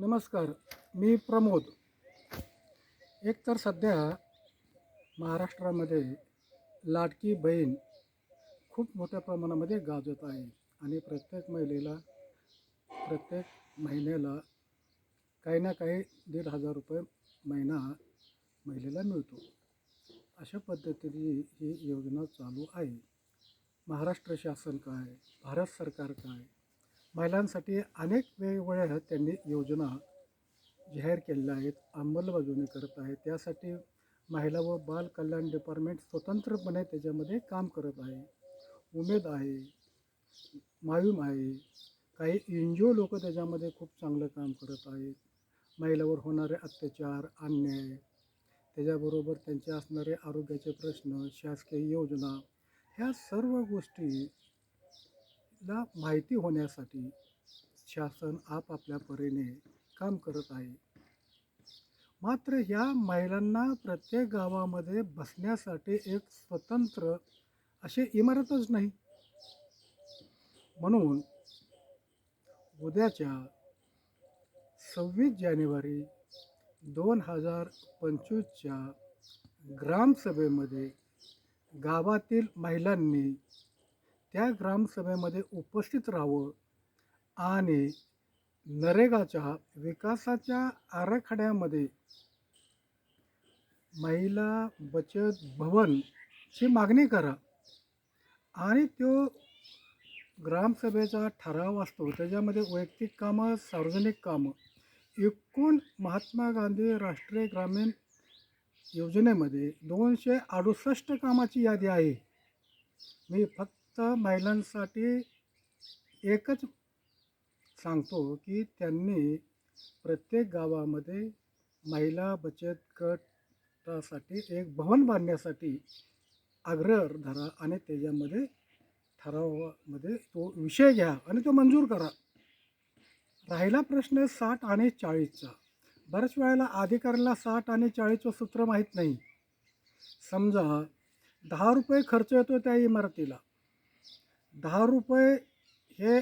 नमस्कार मी प्रमोद. एकतर सध्या महाराष्ट्रामध्ये लाडकी बहीण खूप मोठ्या प्रमाणामध्ये गाजत आहे आणि प्रत्येक महिलेला प्रत्येक महिन्याला काही ना काही दीड हजार रुपये महिना महिलेला मिळतो. अशा पद्धतीने ही योजना चालू आहे. महाराष्ट्र शासन काय? भारत सरकार काय? महिलांसाठी अनेक वेगवेगळ्या त्यांनी योजना जाहीर केलेल्या आहेत अंमलबजावणी करत आहे त्यासाठी महिला व बाल कल्याण डिपार्टमेंट स्वतंत्रपणे त्याच्यामध्ये काम करत आहे. उमेद आहे मायूम आहे. काही एन जी ओ लोक त्याच्यामध्ये खूप चांगलं काम करत आहेत. महिलावर होणारे अत्याचार अन्याय त्याच्याबरोबर त्यांचे असणारे आरोग्याचे प्रश्न शासकीय योजना ह्या सर्व गोष्टी ला माहिती होण्यासाठी शासन आपापल्या परीने काम करत आहे. मात्र या महिलांना प्रत्येक गावामध्ये बसण्यासाठी एक स्वतंत्र अशी इमारतच नाही. म्हणून उद्याच्या सव्वीस जानेवारी दोन हजार पंचवीसच्या ग्रामसभेमध्ये गावातील महिलांनी त्या ग्रामसभेमध्ये उपस्थित राहावं आणि नरेगाच्या विकासाच्या आराखड्यामध्ये महिला बचत भवनची मागणी करा. आणि तो ग्रामसभेचा ठराव असतो त्याच्यामध्ये वैयक्तिक कामं सार्वजनिक कामं एकूण महात्मा गांधी राष्ट्रीय ग्रामीण योजनेमध्ये दोनशे अडुसष्ट कामाची यादी आहे. मी फक्त महिलांसाठी एकच सांगतो की त्यांनी प्रत्येक गावामध्ये महिला बचत गटासाठी एक भवन बांधण्यासाठी आग्रह धरा आणि त्याच्यामध्ये ठरावामध्ये तो विषय घ्या आणि तो मंजूर करा. राहिला प्रश्न साठ आणि चाळीसचा. बऱ्याच वेळेला अधिकाऱ्याला साठ आणि चाळीसचं सूत्र माहीत नाही. समजा दहा रुपये खर्च येतो त्या इमारतीला. दहा रुपये हे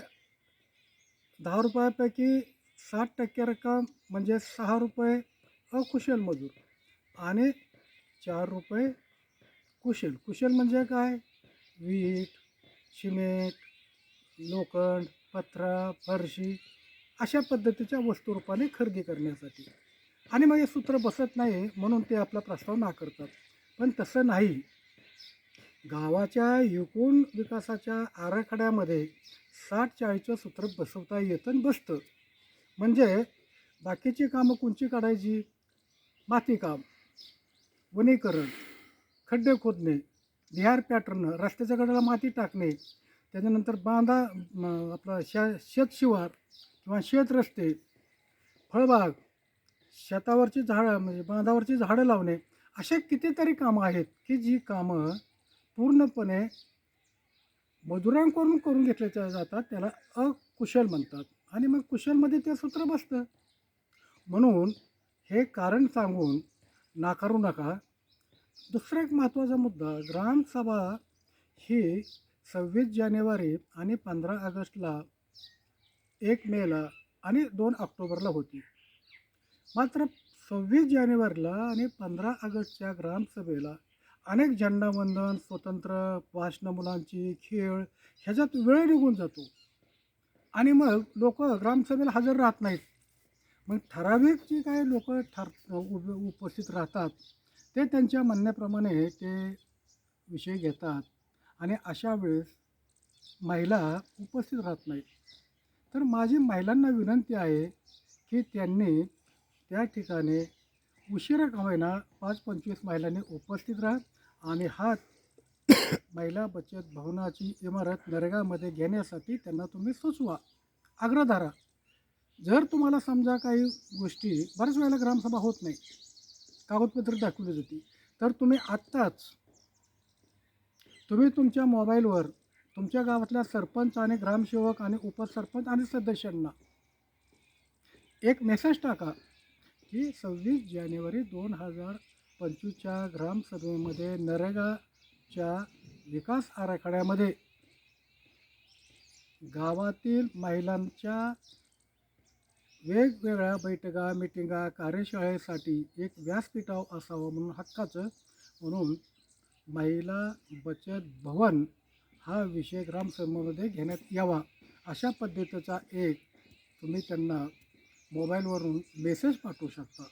दहा रुपयापैकी साठ टक्के रक्कम म्हणजे सहा रुपये अकुशल मजूर आणि चार रुपये कुशल. कुशल म्हणजे काय? वीट सिमेंट लोखंड पत्रा फरशी अशा पद्धतीच्या वस्तुरूपाने खरेदी करण्यासाठी. आणि मग हे सूत्र बसत नाही म्हणून ते आपला प्रस्ताव नाकारतात. पण तसं नाही. गावाच्या एकूण विकासाच्या आराखड्यामध्ये साठ चाळीसचं सूत्र बसवता येतं बसतं. म्हणजे बाकीची कामं कोणची काढायची? मातीकाम वनीकरण खड्डे खोदणे बिहार पॅटर्न रस्त्याच्या कडेला माती टाकणे त्याच्यानंतर बांधा आपला शा शेतशिवार किंवा शेतरस्ते फळबाग शेतावरची झाडं म्हणजे बांधावरची झाडं लावणे असे कितीतरी कामं आहेत की जी कामं पूर्णपणे मजुरांकडून करून घेतल्या जातात त्याला अकुशल म्हणतात. आणि मग कुशलमध्ये ते सूत्र बसतं. म्हणून हे कारण सांगून नाकारू नका. दुसरा एक महत्त्वाचा मुद्दा ग्रामसभा ही सव्वीस जानेवारी आणि पंधरा ऑगस्टला एक मेला आणि दोन ऑक्टोबरला होती. मात्र सव्वीस जानेवारीला आणि पंधरा ऑगस्टच्या ग्रामसभेला अनेक झेंडावंदन स्वतंत्र भाषणं मुलांची खेळ ह्याच्यात वेळ निघून जातो. आणि मग लोक ग्रामसभेला हजर राहत नाहीत. मग ठराविक जे काय लोक ठर उपस्थित राहतात ते त्यांच्या म्हणण्याप्रमाणे ते विषय घेतात. आणि अशा वेळेस महिला उपस्थित राहत नाहीत. तर माझी महिलांना विनंती आहे की त्यांनी त्या ठिकाणी उशिरा का होईना पाच पंचवीस महिलांनी उपस्थित राहत आणि हात महिला बचत भवनाची इमारत नरेगामध्ये घेण्यासाठी त्यांना तुम्ही सुचवा. आग्रह धरा. जर तुम्हाला समजा काही गोष्टी बऱ्याच वेळेला ग्रामसभा होत नाही कागदपत्र दाखवली जाते तर तुम्ही आत्ताच तुम्ही तुमच्या मोबाईलवर तुमच्या गावातल्या सरपंच आणि ग्रामसेवक आणि उपसरपंच आणि सदस्यांना एक मेसेज टाका की सव्वीस जानेवारी दोन हजार पंचवीसच्या ग्रामसभेमध्ये नरेगाच्या विकास आराखड्यामध्ये गावातील महिलांच्या वेगवेगळ्या बैठका मिटिंगा कार्यशाळेसाठी एक व्यासपीठाव असावं म्हणून हक्काचं म्हणून महिला बचत भवन हा विषय ग्रामसभेमध्ये घेण्यात यावा अशा पद्धतीचा एक तुम्ही त्यांना मोबाईलवरून मेसेज पाठवू शकता.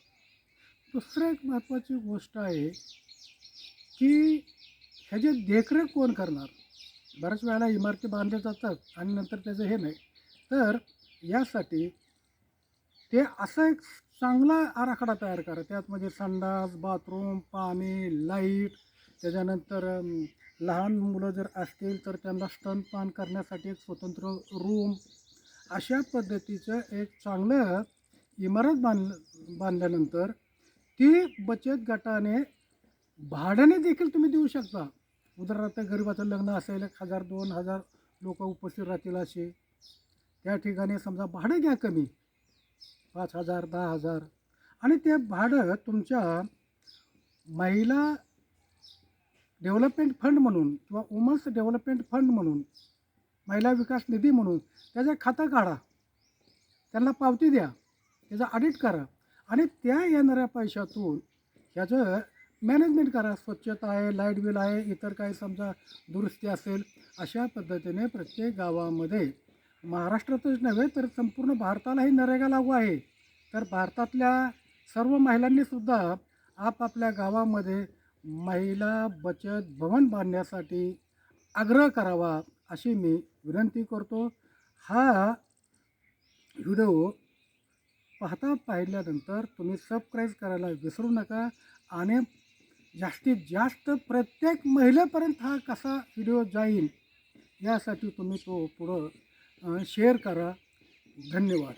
दुसरं एक महत्त्वाची गोष्ट आहे की ह्याची देखरेख कोण करणार? बऱ्याच वेळेला इमारती बांधल्या जातात आणि नंतर त्याचं हे नाही. तर यासाठी ते असा एक चांगला आराखडा तयार करा. त्यात म्हणजे संडास बाथरूम पाणी लाइट त्याच्यानंतर लहान मुलं जर असतील तर त्यांना स्तनपान करण्यासाठी एक स्वतंत्र रूम. अशा पद्धतीचं एक चांगलं इमारत बांध बांधल्यानंतर ती बचत गटाने भाड्याने देखील तुम्ही देऊ शकता. उदाहरणार्थ गरिबाचं लग्न असेल एक हजार दोन हजार लोक उपस्थित राहतील असे. त्या ठिकाणी समजा भाडं घ्या कमी. पाच हजार दहा हजार. आणि ते भाडं तुमच्या महिला डेव्हलपमेंट फंड म्हणून किंवा वुमन्स डेव्हलपमेंट फंड म्हणून महिला विकास निधी म्हणून त्याचं खातं काढा. त्यांना पावती द्या. त्याचं ऑडिट करा. आणि त्या येणाऱ्या पैशातून ह्याचं मॅनेजमेंट करा. स्वच्छता आहे लाइट बिल आहे इतर काही समजा दुरुस्ती असेल अशा पद्धतीने प्रत्येक गावामध्ये महाराष्ट्रातच नव्हे तर संपूर्ण भारतालाही नरेगा लागू आहे. तर भारतातल्या सर्व महिलांनीसुद्धा आपापल्या गावामध्ये महिला बचत भवन बांधण्यासाठी आग्रह करावा अशी मी विनंती करतो. हा व्हिडिओ पाहता पाहिल्यानंतर तुम्ही सबस्क्राईब करायला विसरू नका आणि जास्तीत जास्त प्रत्येक महिलेपर्यंत हा कसा व्हिडिओ जाईल यासाठी तुम्ही तो पुढं शेअर करा. धन्यवाद.